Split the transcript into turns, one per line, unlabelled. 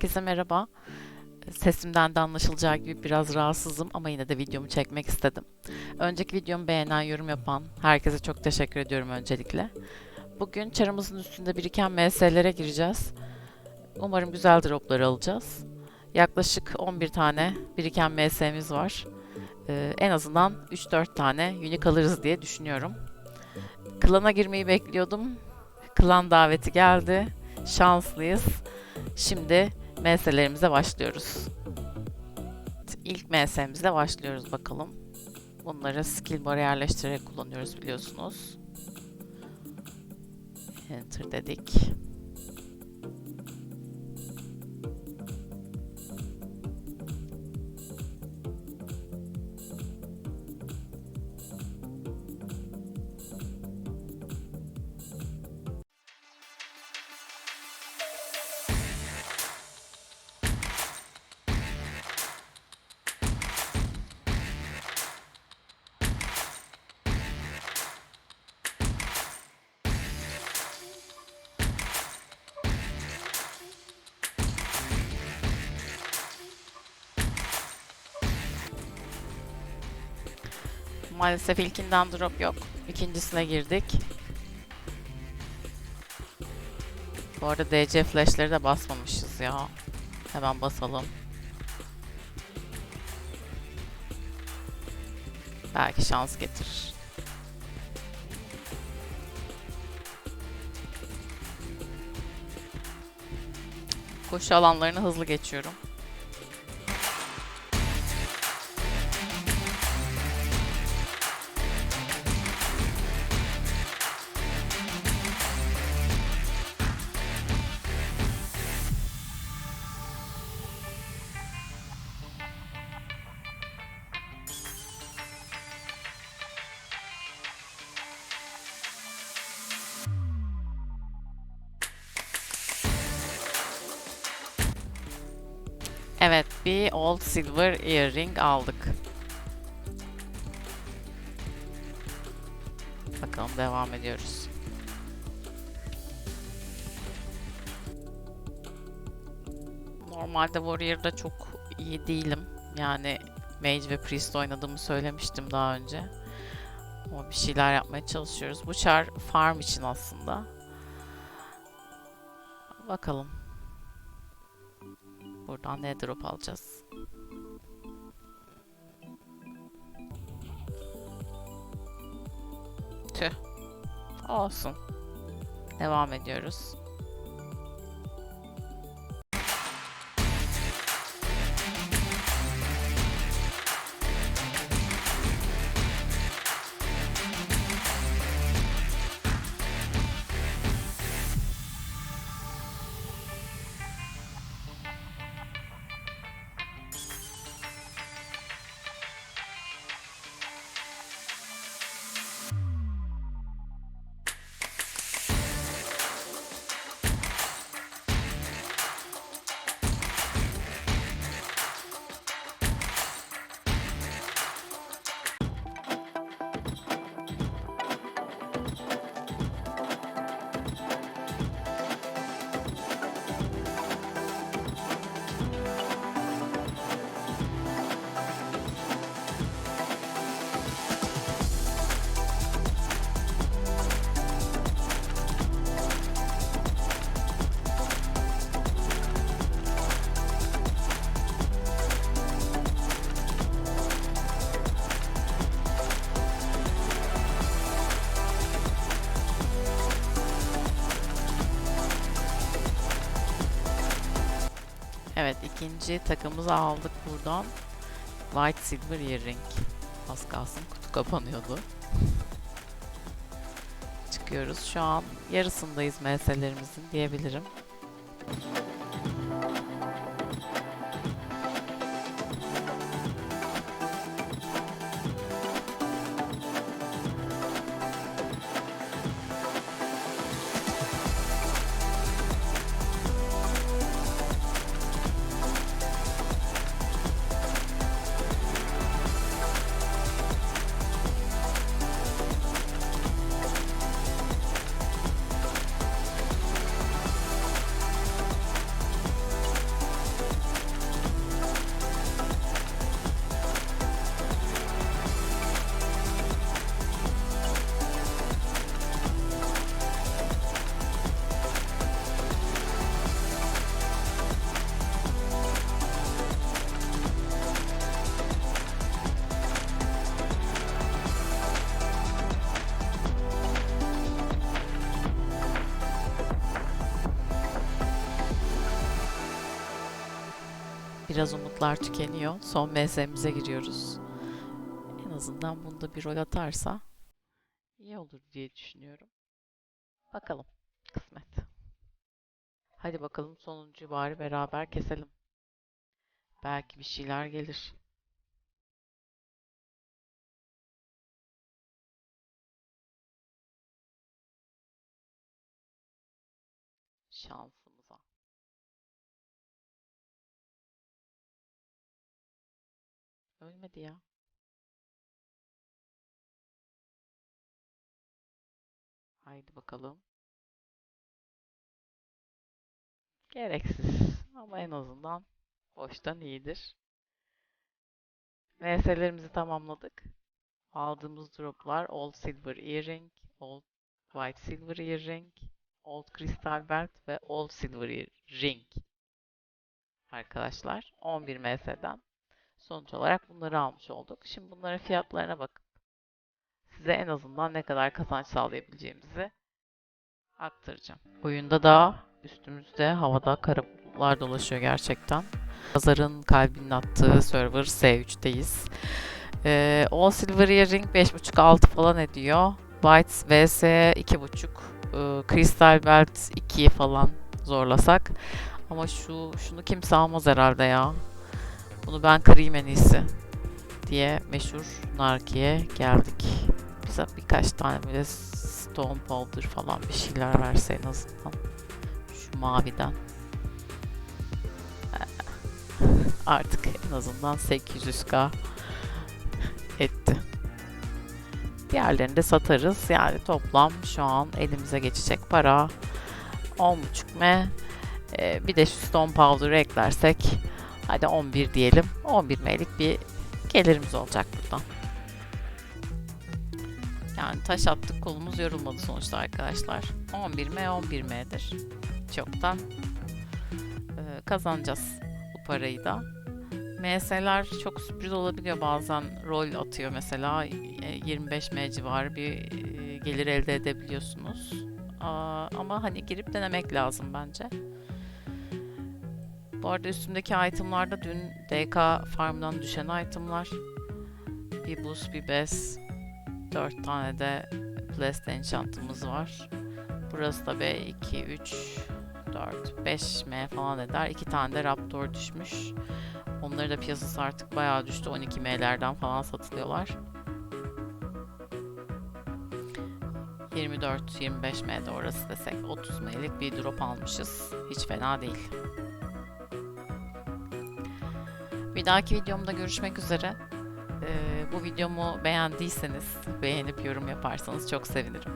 Herkese merhaba. Sesimden de anlaşılacağı gibi biraz rahatsızım ama yine de videomu çekmek istedim. Önceki videomu beğenen, yorum yapan herkese çok teşekkür ediyorum öncelikle. Bugün çarımızın üstünde biriken MS'lere gireceğiz. Umarım güzel dropları alacağız. Yaklaşık 11 tane biriken MS'miz var. Ee, en azından 3-4 tane unique alırız diye düşünüyorum. Klana girmeyi bekliyordum. Klan daveti geldi. Şanslıyız. Şimdi MS'lerimize başlıyoruz. İlk MS'mizle başlıyoruz bakalım. Bunları skill bar'a yerleştirerek kullanıyoruz biliyorsunuz. Enter dedik. Maalesef ilkinden drop yok. İkincisine girdik. Bu arada DC flash'leri de basmamışız ya. Hemen basalım. Belki şans getirir. Koşu alanlarını hızlı geçiyorum. Bir Old Silver Earring aldık. Bakalım devam ediyoruz. Normalde Warrior'da çok iyi değilim. Yani Mage ve Priest oynadığımı söylemiştim daha önce. Ama bir şeyler yapmaya çalışıyoruz. Bu char farm için aslında. Bakalım. Buradan ne drop alacağız? Tüh. Olsun. Devam ediyoruz. İkinci takımımızı aldık buradan. White Silver Earring. Az kalsın kutu kapanıyordu. Çıkıyoruz. Şu an yarısındayız meselelerimizin diyebilirim. Biraz umutlar tükeniyor. Son MS'mize giriyoruz. En azından bunda bir rol atarsa iyi olur diye düşünüyorum. Bakalım. Kısmet. Hadi bakalım sonuncuyu bari beraber keselim. Belki bir şeyler gelir. Ölmedi ya. Haydi bakalım. Gereksiz ama en azından boştan iyidir. VS'lerimizi tamamladık. Aldığımız droplar Old Silver Earring, Old White Silver Earring, Old Crystal Belt ve Old Silver Ring. Arkadaşlar 11 MS'den sonuç olarak bunları almış olduk. Şimdi bunların fiyatlarına bakıp size en azından ne kadar kazanç sağlayabileceğimizi aktaracağım. Oyunda da üstümüzde havada kara bulutlar dolaşıyor gerçekten. Pazarın kalbinin attığı server S3'teyiz. Ee, All Silver Earring 5.5-6 falan ediyor. White vs 2.5. Ee, Crystal Belt 2 falan zorlasak. Ama şu şunu kimse almaz herhalde ya. Bunu ben kırayım en iyisi diye meşhur Narki'ye geldik. Bize birkaç tane böyle Stone Powder falan bir şeyler verse en azından. Şu maviden. Artık en azından 800k etti. Diğerlerini de satarız. Yani toplam şu an elimize geçecek para 10.5 m. Ee, bir de şu Stone Powder'ı eklersek hadi 11 diyelim. 11 m'lik bir gelirimiz olacak buradan. Yani taş attık kolumuz yorulmadı sonuçta arkadaşlar. 11 m 11 m'dir. Çoktan e, kazanacağız bu parayı da. MS'ler çok sürpriz olabiliyor bazen rol atıyor mesela 25 M civarı bir e, gelir elde edebiliyorsunuz. Ama hani girip denemek lazım bence. Bu arada üstümdeki itemlarda dün DK farmdan düşen itemlar. Bir boost, bir bes, 4 tane de blessed enchant'ımız var. Burası da B2, 3, 4, 5 M falan eder. 2 tane de raptor düşmüş. Onları da piyasası artık bayağı düştü. 12 M'lerden falan satılıyorlar. 24-25 M'de orası desek 30 M'lik bir drop almışız. Hiç fena değil. Bir dahaki videomda görüşmek üzere. Ee, bu videomu beğendiyseniz beğenip yorum yaparsanız çok sevinirim.